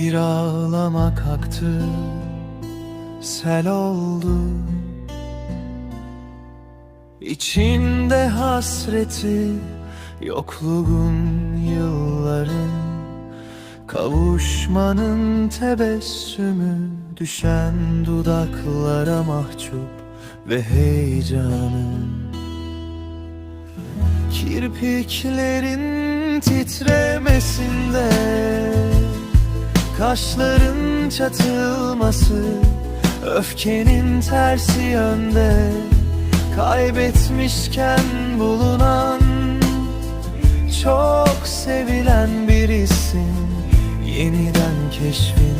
Bir ağlamak aktı Sel oldu. İçinde hasreti Yokluğun yılların Kavuşmanın tebessümü Düşen dudaklara mahcup Ve heyecanın Kirpiklerin titremesinde Kaşların çatılması Öfkenin tersi yönde Kaybetmişken bulunan Çok sevilen birisin. Yeniden keşfinde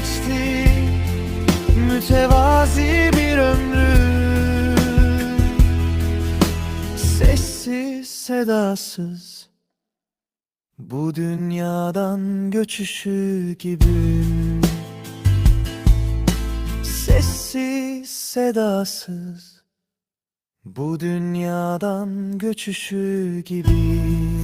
geçti. Mütevazi bir ömrü. Sessiz sedasız. Bu dünyadan göçüşü gibi. Sessiz sedasız. Bu dünyadan göçüşü gibi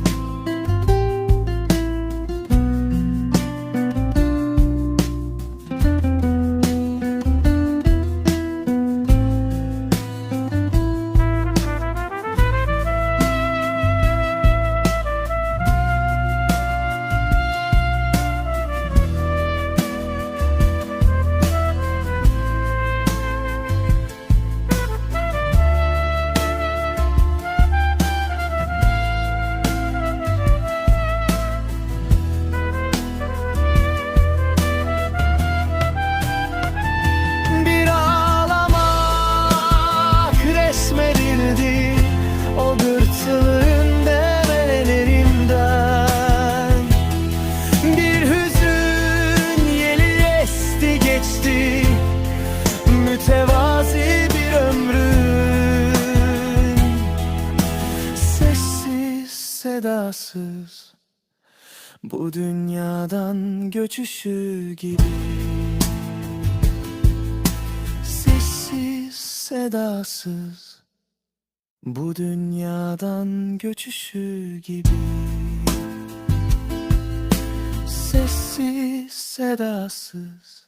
sedasız. Bu dünyadan göçüşü gibi. Sessiz sedasız. Bu dünyadan göçüşü gibi. Sessiz sedasız